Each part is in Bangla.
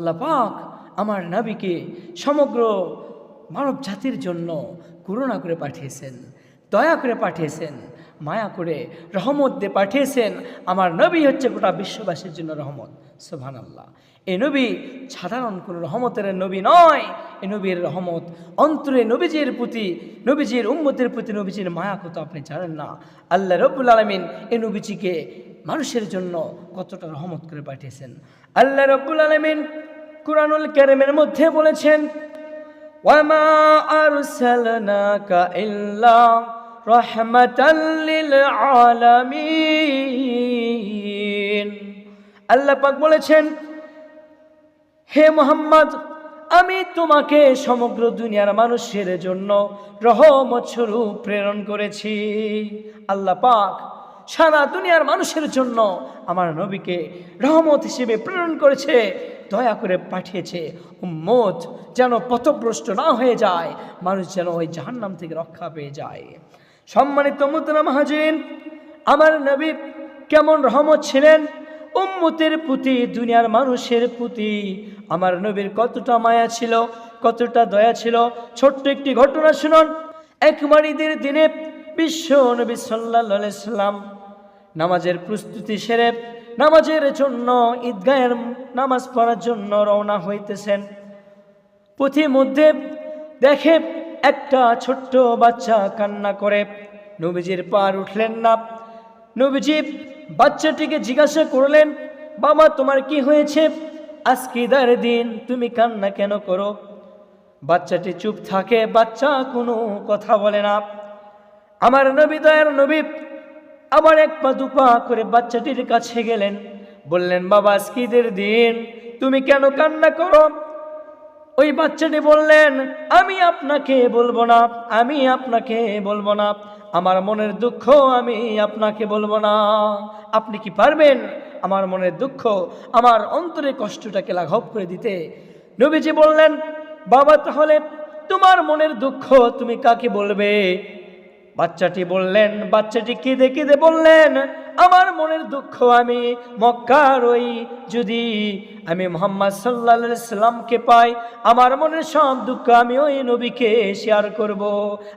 আল্লাহ পাক আমার নাবিকে সমগ্র মানব জাতির জন্য করুণা করে পাঠিয়েছেন, দয়া করে পাঠিয়েছেন, মায়া করে রহমত দিয়ে পাঠিয়েছেন। আমার নবী হচ্ছে গোটা বিশ্ববাসীর জন্য রহমত সোভান আল্লাহ এ নবী সাধারণ কোনো রহমতের নবী নয়, এ নবীর রহমত অন্তরে নবীজির প্রতি, নবীজির উম্মতের প্রতি, নবীজির মায়া কত আপনি জানেন না? আল্লাহ রব্বুল আলমিন এ নবীজিকে মানুষের জন্য কতটা রহমত করে পাঠিয়েছেন। আল্লাহ রব্বুল আলমিন কুরআনুল কারিমের মধ্যে বলেছেন, ওয়ামা বলেছেন, হে মোহাম্মদ, আমি তোমাকে সমগ্র দুনিয়ার মানুষের জন্য রহমত স্বরূপ প্রেরণ করেছি। আল্লাহ পাক সারা দুনিয়ার মানুষের জন্য আমার নবীকে রহমত হিসেবে প্রেরণ করেছে, দয়া করে পাঠিয়েছে। উম্মত যেন পথভ্রষ্ট না হয়ে যায়, মানুষ যেন ওই জাহান্নাম থেকে রক্ষা পেয়ে যায়। সম্মানিত মুতনা মহাজিন, আমার নবী কেমন রহমত ছিলেন? উম্মতের প্রতি, দুনিয়ার মানুষের প্রতি আমার নবীর কতটা মায়া ছিল, কতটা দয়া ছিল। ছোট্ট একটি ঘটনা শুনুন। একবার ঈদের দিনে বিশ্ব নবী সাল্লাহ সাল্লাম নামাজের প্রস্তুতি সেরে নামাজের জন্য ঈদগাহের নামাজ পড়ার জন্য রওনা হইতেছেন। পথি মধ্যে দেখে একটা ছোট্ট বাচ্চা কান্না করে। নবীজির পার উঠলেন না। নবীজি বাচ্চাটিকে জিজ্ঞাসা করলেন, বাবা, তোমার কি হয়েছে? আজকে ঈদের দিন তুমি কান্না কেন করো? বাচ্চাটি চুপ থাকে। বাচ্চা কোনো কথা বলে না। আমার নবী দয়ার নবী আবার এক পা দুপা করে বাচ্চাটির কাছে গেলেন। বললেন, বাবা আজকে দিন তুমি কেন কান্না করো? ওই বাচ্চাটি বললেন, আমি আপনাকে বলব না, আমি আপনাকে বলব না। আমার মনের দুঃখ আমি আপনাকে বলব না। আপনি কি পারবেন আমার মনের দুঃখ, আমার অন্তরে কষ্টটাকে লাঘব করে দিতে? নবীজি বললেন, বাবা, তাহলে তোমার মনের দুঃখ তুমি কাকে বলবে? বাচ্চাটি বললেন, বাচ্চাটি কেঁদে কেঁদে বললেন, আমার মনের দুঃখ আমি মক্কার ওই, যদি আমি মোহাম্মদ সাল্লা সাল্লামকে পাই, আমার মনের সব দুঃখ আমি ওই নবীকে শেয়ার করব।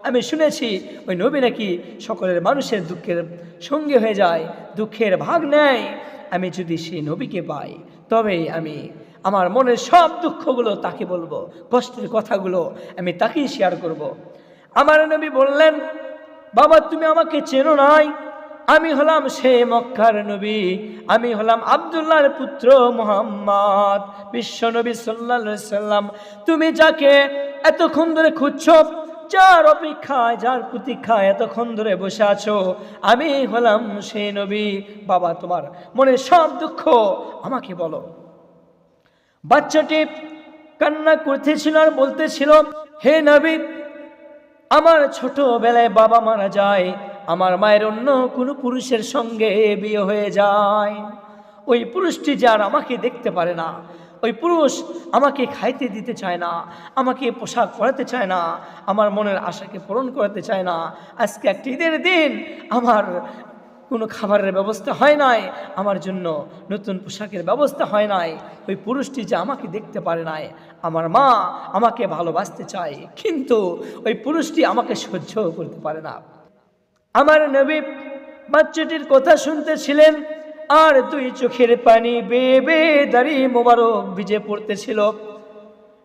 আমি শুনেছি, ওই নবী নাকি সকলের মানুষের দুঃখের সঙ্গে হয়ে যায়, দুঃখের ভাগ নেয় আমি যদি সেই নবীকে পাই, তবে আমি আমার মনের সব দুঃখগুলো তাকে বলব, কষ্টের কথাগুলো আমি তাকেই শেয়ার করব। আমার নবী বললেন বাবা, তুমি আমাকে চেনো নাই। আমি হলাম সে মক্কার নবী। আমি হলাম আবদুল্লাহর পুত্র মোহাম্মদ, বিশ্ব নবী সাল্লা সাল্লাম তুমি যাকে এতক্ষণ ধরে খুঁজছ, যার অপেক্ষায়, যার প্রতীক্ষায় এতক্ষণ ধরে বসে আছো, আমি হলাম সেই নবী। বাবা, তোমার মনে সব দুঃখ আমাকে বলো। বাচ্চাটি কান্না করতেছিল আর বলতেছিল, হে নবী আমার ছোটবেলায় বাবা মারা যায়, আমার মায়ের অন্য কোনো পুরুষের সঙ্গে বিয়ে হয়ে যায়। ওই পুরুষটি যার আমাকে দেখতে পারে না, ওই পুরুষ আমাকে খাইতে দিতে চায় না, আমাকে পোশাক পরাতে চায় না, আমার মনের আশাকে পূরণ করাতে চায় না। আজকে একটি ঈদের দিন, আমার কোনো খাবারের ব্যবস্থা হয় নাই, আমার জন্য নতুন পোশাকের ব্যবস্থা হয় নাই, ওই পুরুষটি যে আমাকে দেখতে পারে নাই, আমার মা আমাকে ভালোবাসতে চায়, কিন্তু ওই পুরুষটি আমাকে সহ্য করতে পারে না। আমার নবী বাচ্চাটির কথা শুনতেছিলেন, আর দুই চোখের পানি বেয়ে দাঁড়িয়ে মোবারক ভিজে পড়তেছিল।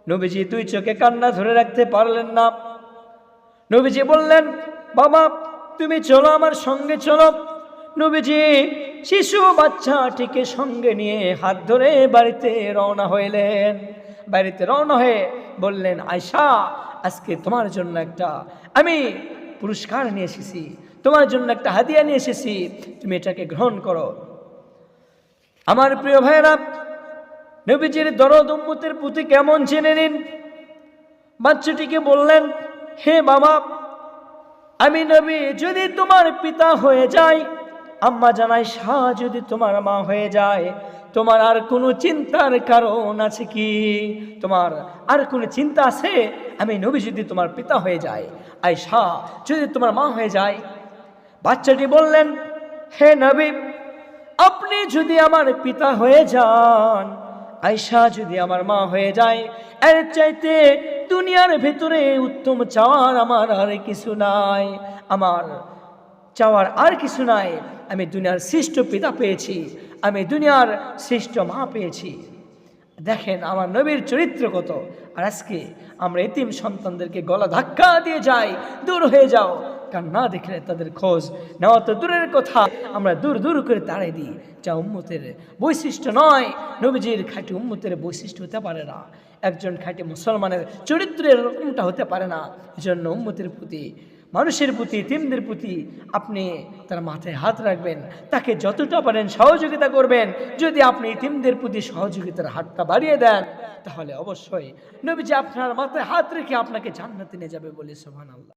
নবীজি দুই চোখে কান্না ধরে রাখতে পারলেন না। নবীজি বললেন, বাবা, তুমি চলো আমার সঙ্গে, চলো। নবীজি শিশু বাচ্চাটিকে সঙ্গে নিয়ে হাত ধরে বাড়িতে রওনা হইলেন। বাড়িতে রওনা হয়ে বললেন আয়সা আজকে তোমার জন্য একটা আমি পুরস্কার নিয়ে এসেছি, তোমার জন্য একটা হাদিয়া নিয়ে এসেছি, তুমি এটাকে গ্রহণ করো। আমার প্রিয় ভাইয়েরা, নবীজির দরদ উম্মতের প্রতি কেমন জেনে নিন। বাচ্চাটিকে বললেন, হে বাবা, আমি নবী, যদি তোমার পিতা হয়ে যাই আম্মা জানাই শাহ, যদি তোমার মা হয়ে যায়, তোমার আর কোনো চিন্তার কারণ আছে কি? তোমার আর কোনো চিন্তা আছে? আমি নবী যদি তোমার পিতা হয়ে যায় আই শাহ যদি তোমার মা হয়ে যায় বাচ্চাটি বললেন, হে নবী, আপনি যদি আমার পিতা হয়ে যান আয়সা যদি আমার মা হয়ে যায়, এর চাইতে দুনিয়ার ভেতরে উত্তম চাওয়ার আমার আর কিছু নাই, আমার চাওয়ার আর কিছু নাই আমি দুনিয়ার শ্রেষ্ঠ পিতা পেয়েছি। আমি দুনিয়ার শ্রেষ্ঠ মা পেয়েছি। দেখেন, আমার নবীর চরিত্র কত। আর আজকে আমরা এতিম সন্তানদেরকে গলা ধাক্কা দিয়ে যাই। দূর হয়ে যাও। কারণ না দেখলে তাদের খোঁজ নেওয়া তো দূরের কথা। আমরা দূর দূর করে তাড়াই দিই। যা উম্মতের বৈশিষ্ট্য নয়। নবীজির খাঁটি উম্মতের বৈশিষ্ট্য হতে পারে না। একজন খাঁটি মুসলমানের চরিত্রের এরকমটা হতে পারে না। এজন্য উম্মতের প্রতি মানুষের প্রতি তিমদের প্রতি আপনি তার মাথায় হাত রাখবেন, তাকে যতটা পারেন সহযোগিতা করবেন। যদি আপনি তিমদের প্রতি সহযোগিতার হাতটা বাড়িয়ে দেন, তাহলে অবশ্যই নবীজি আপনার মাথায় হাত রেখে আপনাকে জান্নাতে নিয়ে যাবে বলে সোহান আল্লাহ